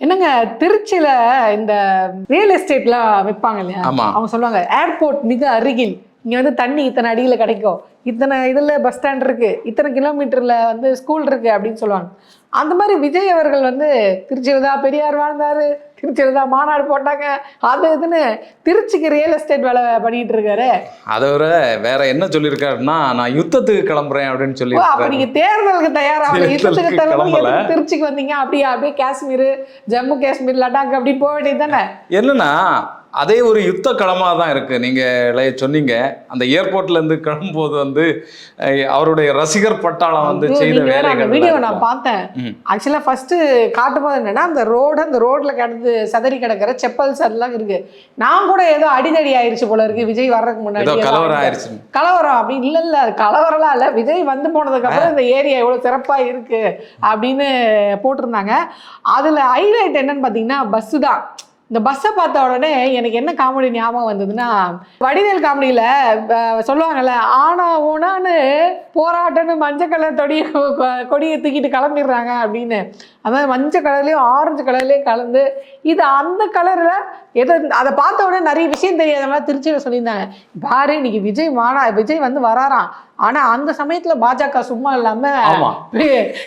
என்னங்க திருச்சியில இந்த ரியல் எஸ்டேட்லாம் விற்பாங்க இல்லையா. அவங்க சொல்லுவாங்க ஏர்போர்ட் மிக அருகில் இங்க வந்து தண்ணி இத்தனை அடியில கிடைக்கும். இத்தனை இதுல பஸ் ஸ்டாண்ட் இருக்கு. இத்தனை கிலோமீட்டர்ல வந்து ஸ்கூல் இருக்கு அப்படின்னு சொல்லுவாங்க. அந்த மாதிரி விஜய் அவர்கள் வந்து திருச்சியில தான் பெரியார் வாழ்ந்தாரு. திருச்சியில தான் மாநாடு போட்டாங்க. அது இதுன்னு திருச்சிக்கு ரியல் எஸ்டேட் வேலை பண்ணிட்டு இருக்காரு. அதை விட வேற என்ன சொல்லியிருக்காருன்னா நான் யுத்தத்துக்கு கிளம்புறேன் அப்படின்னு ஓ, அப்ப சொல்லி நீங்க தேர்தலுக்கு தேர்தலுக்கு யுத்தத்துக்கு தயாராக கிளம்பல. திருச்சிக்கு வந்தீங்க? அப்படியே? அப்படியே காஷ்மீர் ஜம்மு காஷ்மீர் லடாக் அப்படி போக வேண்டியது தானே? என்னன்னா அதே ஒரு யுத்த களமாக தான் இருக்கு. நீங்க இளைய சொன்னீங்க. அந்த ஏர்போர்ட்ல இருந்து கிளம்பும்போது வந்து அவருடைய ரசிகர் பட்டாளம் வந்து செய்த வேலைகள் வீடியோ நான் பார்த்தேன். ம். ஆக்சுவலா ஃபர்ஸ்ட் காட்டும்போது என்னன்னா அந்த ரோடு அந்த ரோட்ல கிடந்து சதறி கிடக்கிற செப்பல்ஸ் எல்லாம் இருக்கு. நான் கூட ஏதோ அடிதடி ஆயிருச்சு போல இருக்கு. விஜய் வர்றதுக்கு முன்னாடி கலவரம் ஆயிடுச்சு. ஆயிடுச்சு கலவரம் அப்படி இல்ல இல்ல அது கலவரம்லாம் இல்ல. விஜய் வந்து போனதுக்கு அப்புறம் இந்த ஏரியா எவ்வளவு சிறப்பா இருக்கு அப்படின்னு போட்டிருந்தாங்க. அதுல ஹைலைட் என்னன்னு பாத்தீங்கன்னா பஸ் தான். இந்த பஸ்ஸை பார்த்த உடனே எனக்கு என்ன காமெடி ஞாபகம் வந்ததுன்னா வடிவேல் காமெடியில சொல்லுவாங்கல்ல ஆனா ஊனான்னு போராட்டம்னு மஞ்சள் கலர் தொடிய கொடியை தூக்கிட்டு கிளம்பிடுறாங்க அப்படின்னு. அதான் மஞ்சள் கலர்லேயும் ஆரஞ்சு கலர்லேயும் கலந்து இது அந்த கலரில் எது அதை பார்த்த உடனே நிறைய விஷயம் தெரியாத மாதிரி திருச்சியில் சொல்லியிருந்தாங்க. பாரு இன்னைக்கு விஜய் மானா விஜய் வந்து வராராம். ஆனா அந்த சமயத்துல பாஜக சும்மா இல்லாம.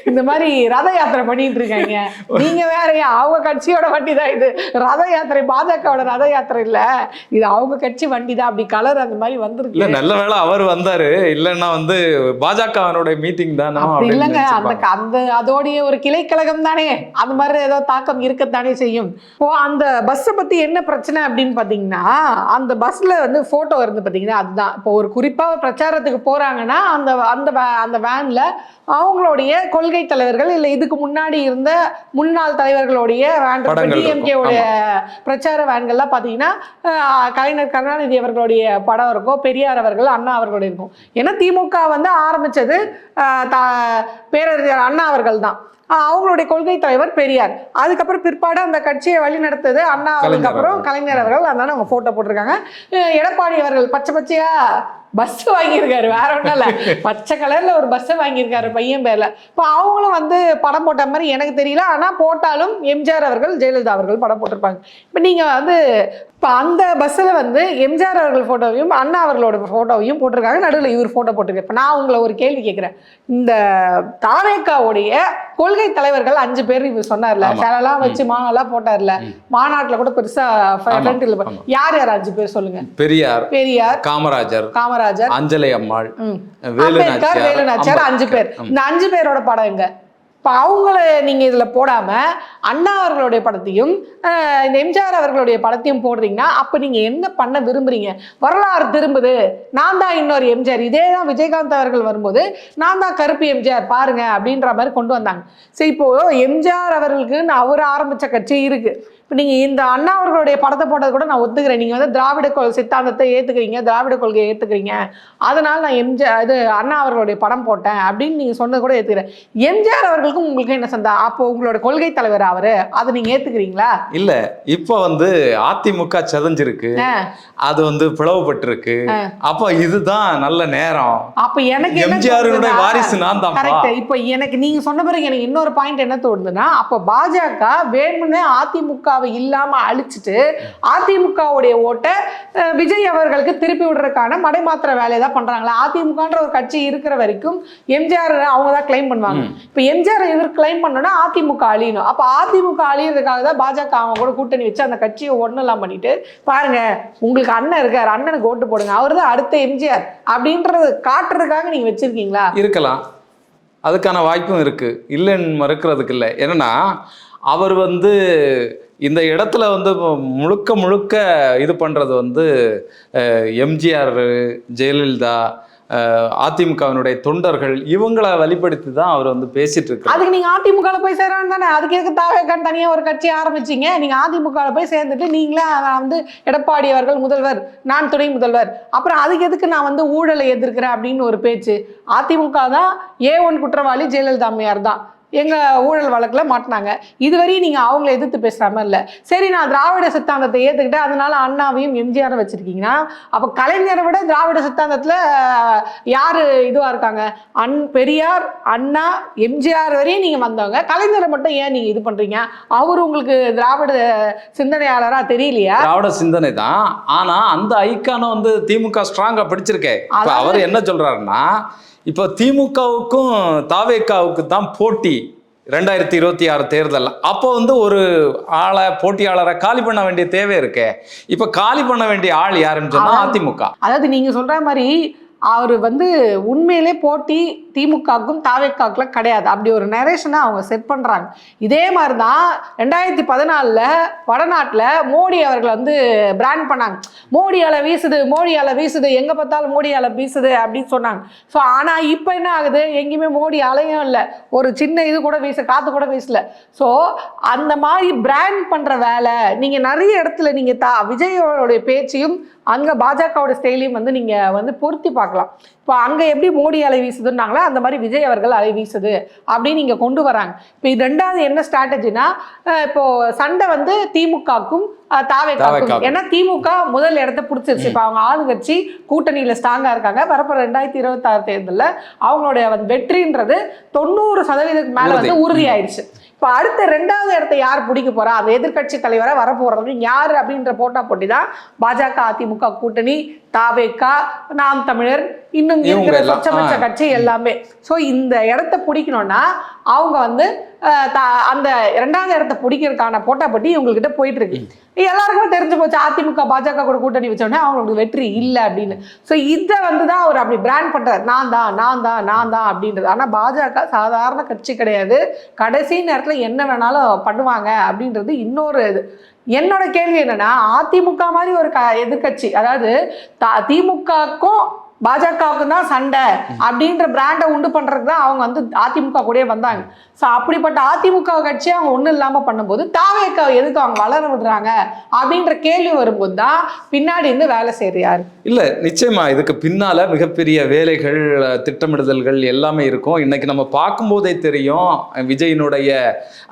இந்த மாதிரி ரத யாத்திரை பண்ணிட்டு இருக்காங்க. நீங்க வேறயா அவங்க கட்சியோட வண்டி தான் இது. ரத யாத்திரை பாஜகவோட ரத யாத்திரை இல்ல. இது அவங்க கட்சி வண்டி தான் அப்படி கலர் அந்த மாதிரி இல்ல வந்திருக்கு நல்ல வேளை அவர் வந்தாரு. இல்லைன்னா வந்து பாஜகவினுடைய மீட்டிங் தானோ இல்லைங்க. அந்த. அந்த அதோடைய ஒரு கிளைக்கழகம் தானே அந்த மாதிரி ஏதோ தாக்கம் இருக்கத்தானே செய்யும். இப்போ அந்த பஸ்ஸை பத்தி என்ன பிரச்சனை அப்படின்னு பாத்தீங்கன்னா அந்த பஸ்ல வந்து போட்டோ இருந்து பாத்தீங்கன்னா அதுதான். இப்போ ஒரு குறிப்பா ஒரு பிரச்சாரத்துக்கு போறாங்கன்னா அந்த அந்த va- அந்த வேன்ல அவங்களுடைய கொள்கை தலைவர்கள் இல்லை இதுக்கு முன்னாடி இருந்த முன்னாள் தலைவர்களுடைய வேன் படங்கள் இருக்கும். டிஎம்கே உடைய பிரச்சார வேன்கள்லாம் பார்த்தீங்கன்னா கலைஞர் கருணாநிதி அவர்களுடைய படம் இருக்கும் பெரியார் அவர்கள் அண்ணா அவர்களுடைய இருக்கும். ஏன்னா திமுக வந்து ஆரம்பிச்சது அஹ், த- பேரறிஞர் அண்ணா அவர்கள் தான். அவங்களுடைய கொள்கை தலைவர் பெரியார். அதுக்கப்புறம் பிற்பாடு அந்த கட்சியை வழி நடத்தது அண்ணா அவர்களுக்கு அப்புறம். கலைஞர் அவர்கள். அதனால அவங்க போட்டோ போட்டிருக்காங்க. எடப்பாடி அவர்கள் பச்சை பச்சையா பஸ் வாங்கியிருக்காரு வேற ஒன்றும் இல்லை. பச்சை கலர்ல ஒரு பஸ்ஸை வாங்கியிருக்காரு பையன் பேர்ல. இப்போ அவங்களும் வந்து படம் போட்ட மாதிரி எனக்கு தெரியல. ஆனா போட்டாலும் எம்ஜிஆர் அவர்கள் ஜெயலலிதா அவர்கள் படம் போட்டிருப்பாங்க. இப்போ நீங்க வந்து இப்போ அந்த பஸ்ஸில் வந்து எம்ஜிஆர் அவர்கள் ஃபோட்டோவையும் அண்ணா அவர்களோட ஃபோட்டோவையும் போட்டிருக்காங்க. நடுவில் இவர் ஃபோட்டோ போட்டிருக்காரு. இப்போ நான் உங்களை ஒரு கேள்வி கேட்குறேன். இந்த தாவேக்காவுடைய கொள்கை தலைவர்கள் அஞ்சு பேர் இவர் சொன்னார்ல. ஆமா. சேலெல்லாம் வச்சு மாநாளெல்லாம் போட்டார்ல. மாநாட்டில் கூட பெருசா ஃப்ரண்ட்டில் ஆமா. யார் யார் அஞ்சு பேர் சொல்லுங்க? பெரியார் பெரியார் காமராஜர். காமராஜர். அஞ்சலை அம்மாள் அம்பேத்கர் நாச்சியார், வேலு நாச்சியார் அஞ்சு பேர். இந்த அஞ்சு பேரோட படம் எங்க? இப்போ அவங்கள நீங்க இதுல போடாம அண்ணா அவர்களுடைய படத்தையும் இந்த எம்ஜிஆர் அவர்களுடைய படத்தையும் போடுறீங்கன்னா அப்ப நீங்க என்ன பண்ண விரும்புறீங்க? வரலாறு திரும்புது. நான் தான் இன்னொரு எம்ஜிஆர். இதே தான் விஜயகாந்த் அவர்கள் வரும்போது நான் தான் கருப்பு எம்ஜிஆர் பாருங்க அப்படின்ற மாதிரி கொண்டு வந்தாங்க. சரி இப்போ எம்ஜிஆர் அவர்களுக்கு அவர் ஆரம்பிச்ச கட்சி இருக்கு. இப்போ நீங்கள் இந்த அண்ணா அவர்களுடைய படத்தை போட்டது கூட நான் ஒத்துக்கிறேன். நீங்கள் வந்து திராவிட கொள் சித்தாந்தத்தை ஏற்றுக்கிறீங்க திராவிட கொள்கையை ஏற்றுக்கிறீங்க அதனால நான் எம்ஜிஆர் இது அண்ணா அவர்களுடைய படம் போட்டேன் அப்படின்னு நீங்கள் சொன்னது கூட ஏற்றுக்கிறேன் எம்ஜிஆர் அவர்களுக்கும் உங்களுக்கு என்ன சந்தா? அப்போ உங்களோட கொள்கை தலைவர் அவரு. அதை நீங்கள் ஏற்றுக்கிறீங்களா இல்ல இப்ப வந்து அதிமுக செதஞ்சிருக்கு. அது வந்து பிளவுபட்டிருக்கு. அப்ப இதுதான் நல்ல நேரம். அப்போ எனக்கு எம்ஜிஆருடைய தோணுதுன்னா- வாரிசு நான் கரெக்ட். இப்போ எனக்கு நீங்க சொன்ன பிறகு எனக்கு இன்னொரு பாயிண்ட் என்ன தோணுதுன்னா அப்போ பாஜக வேணும்னே அதிமுகவை இல்லாம அழிச்சிட்டு அதிமுகவுடைய ஓட்டை விஜய் அவர்களுக்கு திருப்பி விடுறதுக்கான மடைமாத்திர வேலையை தான் பண்றாங்களா. அதிமுகன்ற ஒரு கட்சி இருக்கிற வரைக்கும் எம்ஜிஆர் அவங்க தான் கிளைம் பண்ணுவாங்க. இப்போ எம்ஜிஆர் இவர் கிளைம் பண்ணோன்னா அதிமுக அழியணும். அப்போ அதிமுக அழியறதுக்காக தான் பாஜக அவங்க கூட கூட்டணி வச்சு அந்த கட்சியை ஒண்ணெல்லாம் பண்ணிட்டு பாருங்க உங்களுக்கு அண்ணன் இருக்கார் அண்ணனுக்கு ஓட்டு போடுங்க அவர் தான் அடுத்த எம்ஜிஆர் அப்படின்றது காட்டுறதுக்காக நீங்க வச்சிருக்கீங்களா? இருக்கலாம். அதுக்கான வாய்ப்பும் இருக்கு. இல்லைன்னு மறுக்கிறதுக்கு இல்லை. என்னன்னா அவர் வந்து இந்த இடத்துல வந்து முழுக்க முழுக்க இது பண்ணுறது வந்து எம்ஜிஆர் ஜெயலலிதா அதிமுகவினுடைய தொண்டர்கள் இவங்களை வழிபடுத்தி தான் அவர் வந்து பேசிட்டு இருக்காரு அதுக்கு நீங்க அதிமுக போய் சேரணும் தானே? அதுக்கு எதுக்கு தாவேக்கான் தனியா ஒரு கட்சி ஆரம்பிச்சீங்க? நீங்க அதிமுக போய் சேர்ந்துட்டு நீங்களே நான் வந்து எடப்பாடி அவர்கள் முதல்வர் நான் துணை முதல்வர். அப்புறம் அதுக்கு எதுக்கு நான் வந்து ஊழலை எதிர்க்கிறேன் அப்படின்னு ஒரு பேச்சு? அதிமுக தான் ஏ ஒன் குற்றவாளி ஜெயலலிதா அம்மையார் தான் எங்கள் ஊழல் வழக்கில் மாட்டினாங்க. இதுவரையும் நீங்கள் அவங்கள எதிர்த்து மாதிரி இல்லை. சரி நான் திராவிட சித்தாந்தத்தை ஏற்றுக்கிட்டேன் அதனால அண்ணாவையும் எம்ஜிஆரை வச்சுருக்கீங்கன்னா அப்போ கலைஞரை விட திராவிட சித்தாந்தத்தில் யார் இதுவாக இருக்காங்க? அன் பெரியார் அண்ணா எம்ஜிஆர் வரையும் நீங்கள் வந்தவங்க. கலைஞரை மட்டும் ஏன் நீங்கள் இது பண்ணுறீங்க அவர் உங்களுக்கு திராவிட சிந்தனையாளராக தெரியலையா? திராவிட சிந்தனை தான். ஆனா அந்த ஐக்கானும் வந்து திமுக ஸ்ட்ராங்கா பிடிச்சிருக்கே. இப்ப அதாவது- அவர் என்ன சொல்றாருன்னா இப்போ திமுகவுக்கும் தாவேக்காவுக்கு தான் போட்டி ரெண்டாயிரத்தி இருபத்தி ஆறு தேர்தல் அப்போ வந்து ஒரு ஆளை போட்டியாளரை காலி பண்ண வேண்டிய தேவை இருக்கே. இப்போ காலி பண்ண வேண்டிய ஆள் யாருன்னு சொன்னா. அதிமுக. அதாவது நீங்கள் சொல்கிற மாதிரி அவர் வந்து உண்மையிலே போட்டி திமுகவுக்கும் தாவேக்காவுக்குலாம் கிடையாது. அப்படி ஒரு நரேஷனை அவங்க செட் பண்ணுறாங்க இதே மாதிரி தான் ரெண்டாயிரத்தி பதினாலில் வடநாட்டில் மோடி அவர்களை வந்து பிராண்ட் பண்ணாங்க. மோடியால் வீசுது மோடியால் வீசுது எங்கே பார்த்தாலும் மோடியால் வீசுது அப்படின்னு சொன்னாங்க. ஸோ ஆனால் இப்போ என்ன ஆகுது? எங்கேயுமே மோடி அலையும் இல்லை. ஒரு சின்ன இது கூட வீச காற்று கூட வீசல. ஸோ அந்த மாதிரி பிராண்ட் பண்ணுற வேலை நீங்கள் நிறைய இடத்துல நீங்கள் தா விஜயோடைய பேச்சையும் அங்கே பாஜகவோட ஸ்டைலையும் வந்து நீங்கள் வந்து பொருத்தி பார்க்கலாம். இப்போ அங்கே எப்படி மோடி அலை வீசுதுன்னாங்களோ அந்த மாதிரி விஜய் அவர்கள் அலை வீசுது அப்படின்னு இங்கே கொண்டு வராங்க. இப்போ இது ரெண்டாவது என்ன ஸ்ட்ராட்டஜினா இப்போ சண்டை வந்து திமுகவுக்கும் தாவேக்காக்கும். ஏன்னா திமுக முதல் இடத்த பிடிச்சிருச்சு. இப்போ அவங்க ஆளுங்கட்சி கூட்டணியில் ஸ்ட்ராங்காக இருக்காங்க. வரப்போ ரெண்டாயிரத்தி இருபத்தாறு தேர்தலில் அவங்களுடைய வெற்றின்றது தொண்ணூறு சதவீதத்துக்கு மேலே வந்து உறுதி. ஆயிடுச்சு இப்போ அடுத்த ரெண்டாவது இடத்த யார் பிடிக்க போறா அந்த எதிர்க்கட்சி தலைவராக வரப்போறது யார் அப்படின்ற போட்டா போட்டி தான் பாஜக அதிமுக கூட்டணி தாவேக்கா நாம் தமிழர் இன்னும் இருக்கிற சொச்சமச்ச. கட்சி எல்லாமே ஸோ இந்த இடத்த பிடிக்கணும்னா அவங்க வந்து அந்த ரெண்டாவது இடத்த பிடிக்கிறதுக்கான போட்டாப்பட்டி இவங்ககிட்ட போயிட்டு இருக்கு எல்லாருக்குமே தெரிஞ்சு போச்சு. அதிமுக பாஜக கூட கூட்டணி வச்சோடனே அவங்களுக்கு வெற்றி இல்லை அப்படின்னு. ஸோ இதை வந்து தான் அவர் அப்படி பிராண்ட் பண்றாரு. நான் தான் நான் தான் நான் தான் அப்படின்றது. ஆனால் பாஜக சாதாரண கட்சி கிடையாது. கடைசி நேரத்தில் என்ன வேணாலும் பண்ணுவாங்க அப்படின்றது இன்னொரு இது. என்னோட கேள்வி என்னன்னா அதிமுக மாதிரி ஒரு க எதிர்க்கட்சி அதாவது த- திமுகக்கும் பாஜகவுக்கு தான் சண்டை அப்படின்ற பிராண்டை உண்டு பண்றதுக்கு தான் அவங்க வந்து அதிமுக கூடயே வந்தாங்க. ஸோ அப்படிப்பட்ட அதிமுக கட்சியை அவங்க ஒன்றும் இல்லாமல் பண்ணும்போது தாவேக்கா எதுக்கு அவங்க வளர விடுறாங்க அப்படின்ற கேள்வி வரும்போது தான் பின்னாடி இருந்து வேலை செய்கிறார் இல்லை நிச்சயமா இதுக்கு பின்னால் மிகப்பெரிய வேலைகள் திட்டமிடுதல்கள் எல்லாமே இருக்கும். இன்னைக்கு நம்ம பார்க்கும்போதே தெரியும் விஜயினுடைய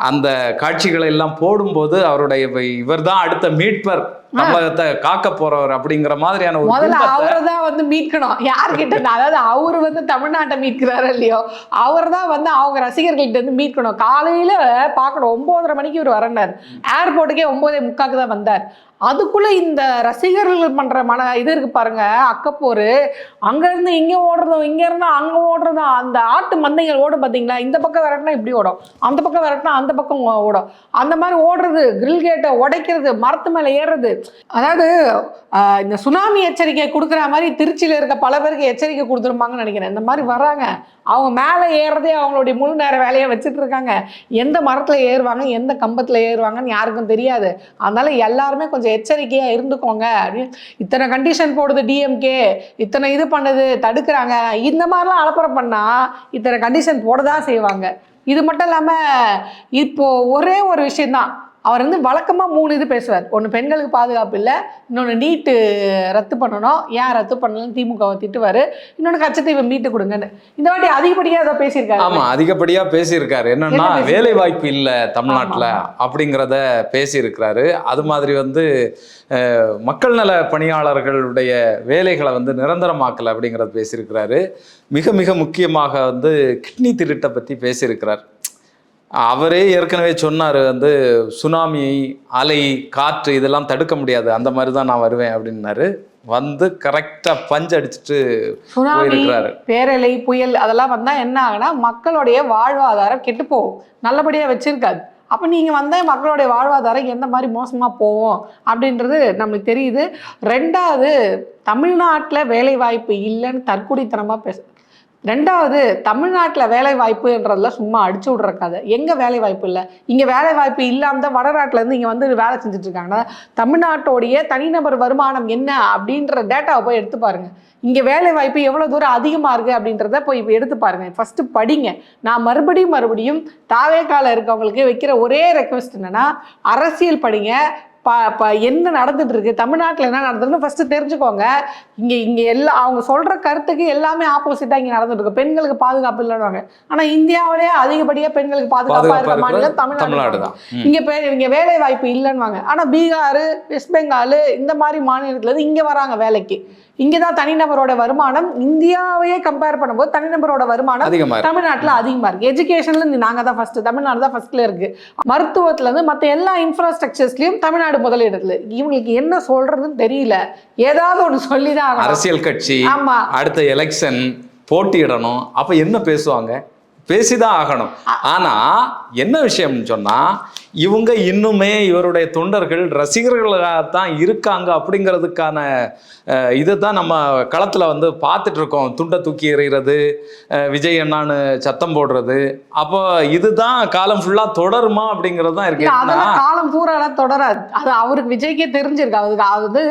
அந்த காட்சிகளை எல்லாம் போடும்போது அவருடைய இவர் தான் அடுத்த மீட்பர். தமிழகத்தை காக்க போறவர் அப்படிங்கிற மாதிரியான ஒரு முதல்ல பிம்பத்தை- அவரை தான் வந்து மீட்கணும். யார்கிட்ட இருந்து? அதாவது அவர் வந்து தமிழ்நாட்டை மீட்கிறாரு இல்லையோ அவர் தான் வந்து அவங்க ரசிகர்கள்ட்ட இருந்து மீட்கணும். காலையில பார்க்கணும். ஒன்பதரை மணிக்கு இவர் வரண்டார் ஏர்போர்ட்டுக்கே ஒன்பதே முக்காக்கு தான் வந்தார். அதுக்குள்ள இந்த ரசிகர்கள் பண்ற மன இது இருக்கு பாருங்க அக்கப்போரு. அங்க இருந்து இங்க ஓடுறதும் இங்க இருந்து அங்க ஓடுறதும் அந்த ஆட்டு மந்தைகள் ஓடும் பாத்தீங்களா? இந்த பக்கம் விரட்டினா இப்படி ஓடும். அந்த பக்கம் விரட்டினா அந்த பக்கம் ஓடும். அந்த மாதிரி ஓடுறது கிரில் கேட்டை உடைக்கிறது மரத்து மேல ஏறுறது. அதாவது இந்த சுனாமி எச்சரிக்கை கொடுக்குற மாதிரி திருச்சியில இருக்க பல பேருக்கு எச்சரிக்கை கொடுத்துருப்பாங்கன்னு நினைக்கிறேன். இந்த மாதிரி வராங்க. அவங்க மேலே ஏறுறதே அவங்களுடைய முழு நேர வேலையை வச்சுட்டு இருக்காங்க. எந்த மரத்தில் ஏறுவாங்க எந்த கம்பத்தில் ஏறுவாங்கன்னு யாருக்கும் தெரியாது. அதனால எல்லாருமே கொஞ்சம் எச்சரிக்கையாக இருந்துக்கோங்க. அப்படின்னு இத்தனை கண்டிஷன் போடுது டிஎம்கே இத்தனை இது பண்ணுது தடுக்கிறாங்க. இந்த மாதிரிலாம் அலப்பறம் பண்ணால் இத்தனை கண்டிஷன் போட தான் செய்வாங்க. இது மட்டும் இல்லாமல் இப்போ ஒரே ஒரு விஷயந்தான் அவர் வந்து வழக்கமாக மூணு இது பேசுவார். ஒன்று பெண்களுக்கு பாதுகாப்பு இல்லை இன்னொன்று நீட்டு ரத்து பண்ணணும். ஏன் ரத்து பண்ணலன்னு திமுகவை திட்டுவார். இன்னொன்று கச்சத்தீவை மீட்டு கொடுங்கன்னு. இந்த வாட்டி அதிகப்படியாக ஏதோ பேசியிருக்காரு. ஆமா அதிகப்படியா பேசியிருக்காரு. என்னன்னா? வேலை வாய்ப்பு இல்ல தமிழ்நாட்டுல. அப்படிங்கிறத பேசியிருக்கிறாரு. அது மாதிரி வந்து மக்கள் நல பணியாளர்களுடைய வேலைகளை வந்து நிரந்தரமாக்கல அப்படிங்கிறத பேசியிருக்கிறாரு. மிக மிக முக்கியமாக வந்து கிட்னி திருட்டை பத்தி பேசியிருக்கிறார். அவரே ஏற்கனவே சொன்னார் வந்து சுனாமி அலை காற்று இதெல்லாம் தடுக்க முடியாது அந்த மாதிரி தான் நான் வருவேன் அப்படின்னாரு. வந்து கரெக்டாக பஞ்சு அடிச்சுட்டு சுனாமி போயிருக்கிறாரு. பேரலை புயல் அதெல்லாம் வந்தால் என்ன ஆகுனா மக்களுடைய வாழ்வாதாரம் கெட்டு போகும். நல்லபடியாக வச்சிருக்காது அப்போ நீங்கள் வந்தால் மக்களுடைய வாழ்வாதாரம் எந்த மாதிரி மோசமாக போகும் அப்படின்றது நம்மளுக்கு தெரியுது. ரெண்டாவது தமிழ்நாட்டில் வேலை வாய்ப்பு இல்லைன்னு தற்குடித்தனமாக பேச ரெண்டாவது தமிழ்நாட்டில் வேலை வாய்ப்புன்றதுல சும்மா அடிச்சு விட்ற கதை. எங்கே வேலை வாய்ப்பு இல்லை? இங்கே வேலை வாய்ப்பு இல்லாமல் தான் வடநாட்டிலேருந்து இங்கே வந்து வேலை செஞ்சுட்டு இருக்காங்கன்னா தமிழ்நாட்டோடைய தனிநபர் வருமானம் என்ன அப்படின்ற டேட்டாவை போய் எடுத்து பாருங்கள் இங்கே வேலை வாய்ப்பு எவ்வளோ தூரம் அதிகமாக இருக்குது அப்படின்றத போய் இப்போ எடுத்து பாருங்கள் ஃபஸ்ட்டு படிங்க. நான் மறுபடியும் மறுபடியும் தாவேக்கால இருக்கவங்களுக்கு வைக்கிற ஒரே ரெக்வெஸ்ட் என்னென்னா அரசியல் படிங்க. ப ப என்ன நடந்துட்டு இருக்கு தமிழ்நாட்டில் என்ன நடந்ததுன்னு ஃபர்ஸ்ட் தெரிஞ்சுக்கோங்க. இங்க இங்க எல்லா அவங்க சொல்ற கருத்துக்கு எல்லாமே ஆப்போசிட்டா இங்க நடந்துட்டு இருக்கு பெண்களுக்கு பாதுகாப்பு இல்லைன்னு ஆனா இந்தியாவிலேயே அதிகப்படியா பெண்களுக்கு பாதுகாப்பா பாதுகாப்பா இருக்க மாநிலம் தமிழ்நாடு தான். இங்க பே இங்க வேலை வாய்ப்பு இல்லைன்னுவாங்க. ஆனா பீகார் வெஸ்ட் பெங்கால் இந்த மாதிரி மாநிலத்துல இருந்து இங்க வராங்க வேலைக்கு. இங்க தான் தனிநபரோட வருமானம். இந்தியாவையே கம்பேர் பண்ணும்போது தனிநபரோட வருமானம் தமிழ்நாட்டுல அதிகமா இருக்கு. எஜுகேஷன்ல நாங்க தான் ஃபர்ஸ்ட் தமிழ்நாடு தான் ஃபர்ஸ்ட்ல இருக்கு. மருத்துவத்துல இருந்து மத்த எல்லா இன்ஃப்ராஸ்ட்ரக்சர்ஸ்லயும் தமிழ்நாடு முதலிடத்துல இவங்களுக்கு என்ன சொல்றதுன்னு தெரியல. ஏதாவது ஒண்ணு சொல்லிதான் ஆகணும். அரசியல் கட்சி ஆமா. அடுத்த எலெக்ஷன் போட்டியிடணும். அப்ப என்ன பேசுவாங்க? பேசிதான் ஆகணும். ஆனா என்ன விஷயம்னு சொன்னா இவங்க இன்னுமே இவருடைய தொண்டர்கள் ரசிகர்களாகத்தான் இருக்காங்க அப்படிங்கிறதுக்கான இதை தான் நம்ம களத்துல வந்து பார்த்துட்டு இருக்கோம் துண்டை தூக்கி எறிகிறது விஜய் அண்ணான்னு சத்தம் போடுறது. அப்போ இதுதான் காலம் ஃபுல்லா தொடருமா அப்படிங்கிறது தான் இருக்கு காலம் பூராலாம் தொடராது. அது அவருக்கு விஜய்க்கே தெரிஞ்சிருக்கு. அவருக்கு அது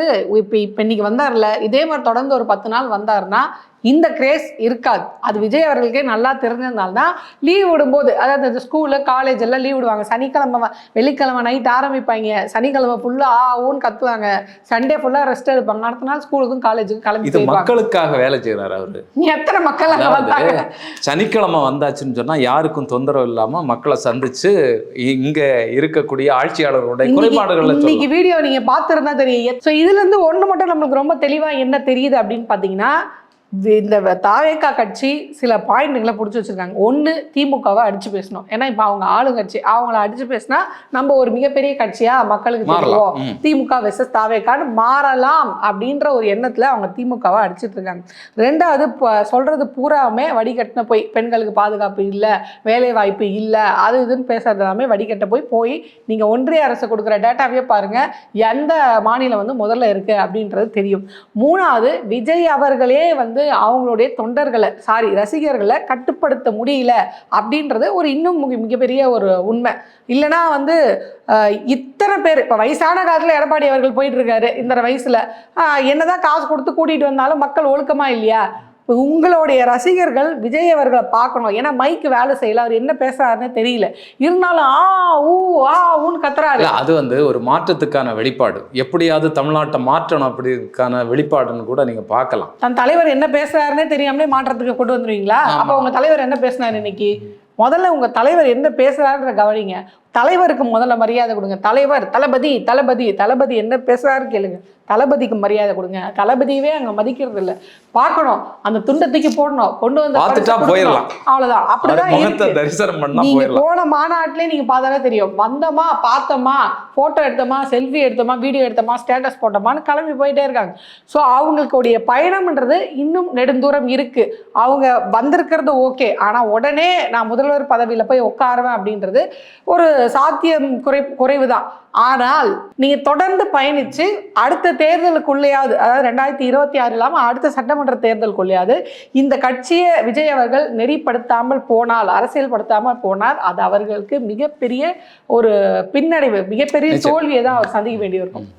இப்ப இப்ப இன்னைக்கு வந்தார்ல இதே மாதிரி தொடர்ந்து ஒரு பத்து நாள் வந்தாருன்னா இந்த கிரேஸ் இருக்காது. அது விஜய் அவர்களுக்கே நல்லா தெரிஞ்சதுனால தான் லீவ் விடும்போது அதாவது இந்த ஸ்கூலு காலேஜ் எல்லாம் லீவ் விடுவாங்க. சனிக்கிழமை வெள்ளிக்கிழமை நைட் ஆரம்பிப்பாங்க. சனிக்கிழமை ஃபுல்லா ஆ ஊன்னு கத்துவாங்க. சண்டே ஃபுல்லா ரெஸ்ட் எடுப்பாங்க. அடுத்த நாள் ஸ்கூலுக்கும் காலேஜுக்கும் கிளம்பி இது மக்களுக்காக வேலை செய்யறாரு அவரு. எத்தனை மக்கள் அங்க சனிக்கிழமை வந்தாச்சுன்னு சொன்னா யாருக்கும் தொந்தரவு இல்லாம மக்களை சந்திச்சு இங்க இருக்கக்கூடிய ஆட்சியாளர்களுடைய குறைபாடுகளை இன்னைக்கு வீடியோ நீங்க பார்த்திருந்தா தெரியும். ஸோ இதுல இருந்து ஒண்ணு மட்டும் நம்மளுக்கு ரொம்ப தெளிவா என்ன தெரியுது அப்படின்னு பாத்தீங்கன்னா வி- இந்த தாவேக்கா கட்சி சில பாயிண்ட்டுங்களை பிடிச்சி வச்சிருக்காங்க. ஒண்ணு திமுகவை அடிச்சு பேசணும். ஏன்னா இப்ப அவங்க ஆளுங்கட்சி அவங்கள அடிச்சு பேசினா நம்ம ஒரு மிகப்பெரிய கட்சியா மக்களுக்கு. தெரியும். திமுக வெசஸ் தாவேக்கான்னு மாறலாம் அப்படின்ற ஒரு எண்ணத்துல அவங்க திமுகவை அடிச்சிட்டு இருக்காங்க. ரெண்டாவது சொல்றது பூராவுமே வடிகட்டின போய் பெண்களுக்கு பாதுகாப்பு இல்லை வேலை வாய்ப்பு இல்லை அது இதுன்னு பேசுறது எல்லாமே வடிகட்ட போய் போய் நீங்க ஒன்றிய அரசு கொடுக்குற டேட்டாவே பாருங்க எந்த மாநிலம் வந்து முதல்ல இருக்கு அப்படின்றது தெரியும். மூணாவது விஜய் அவர்களே வந்து அவங்களுடைய தொண்டர்களை சாரி ரசிகர்களை கட்டுப்படுத்த முடியல அப்படின்றது ஒரு இன்னும் மிகப்பெரிய ஒரு உண்மை. இல்லைனா வந்து இத்தனை பேர் இப்போ வயசான காலத்தில் எடப்பாடி அவர்கள் போயிட்டு இருக்காரு இந்த வயசுல. என்னதான் காசு கொடுத்து கூட்டிகிட்டு வந்தாலும் மக்கள் ஒழுக்கமா இல்லையா? இப்ப உங்களுடைய ரசிகர்கள் விஜய் அவர்களை பார்க்கணும். ஏன்னா மைக்கு வேலை செய்யல. அவர் என்ன பேசுறாருன்னு தெரியல. இருந்தாலும் ஆ ஊ ஆ ஊன்னு கத்துறாரு. அது வந்து ஒரு மாற்றத்துக்கான வெளிப்பாடு. எப்படியாவது தமிழ்நாட்டை மாற்றணும் அப்படிக்கான வெளிப்பாடுன்னு கூட நீங்க பார்க்கலாம். தன் தலைவர் என்ன பேசுறாருன்னே தெரியாமலே மாற்றத்துக்கு கொண்டு வந்துருவீங்களா. அப்ப உங்க தலைவர் என்ன பேசினாரு இன்னைக்கு? முதல்ல உங்க தலைவர் என்ன பேசுறாருன்ற கவனிங்க. தலைவருக்கு முதல்ல மரியாதை கொடுங்க. தலைவர் தளபதி தளபதி தளபதி என்ன பேசுறாரு கேளுங்க. தளபதிக்கு மரியாதை கொடுங்க. தளபதியவே அங்க மதிக்கிறது இல்ல பார்க்கணும். அந்த துண்டை தூக்கி போடணும். கொண்டு வந்து. போயிடலாம். அவ்வளவுதான். அவர் அப்படிதான் நீங்க போன மாநாட்டிலே நீங்க பார்த்தாலே தெரியும். வந்தோமா பார்த்தோமா போட்டோ எடுத்தோமா செல்ஃபி எடுத்தோமா வீடியோ எடுத்தோமா ஸ்டேட்டஸ் போட்டோமான்னு கிளம்பி போயிட்டே இருக்காங்க. ஸோ அவங்களுக்குடைய பயணம்ன்றது இன்னும் நெடுந்தூரம் இருக்கு. அவங்க வந்திருக்கிறது ஓகே ஆனா உடனே நான் முதல்வர் பதவியில போய் உட்காருவேன் அப்படின்றது ஒரு சாத்தியம் குறை குறைவு தான் ஆனால் நீங்க தொடர்ந்து பயணிச்சு அடுத்த தேர்தலுக்குள்ளேயாவது அதாவது ரெண்டாயிரத்தி இருபத்தி ஆறு இல்லாம அடுத்த சட்டமன்ற தேர்தலுக்குள்ளேயாவது இந்த கட்சியை விஜய் அவர்கள் நெறிப்படுத்தாமல் போனால் அரசியல்படுத்தாமல் போனால் அது அவர்களுக்கு மிகப்பெரிய ஒரு பின்னடைவு மிகப்பெரிய. தோல்வியை தான் அவர் சந்திக்க வேண்டியிருக்கும்.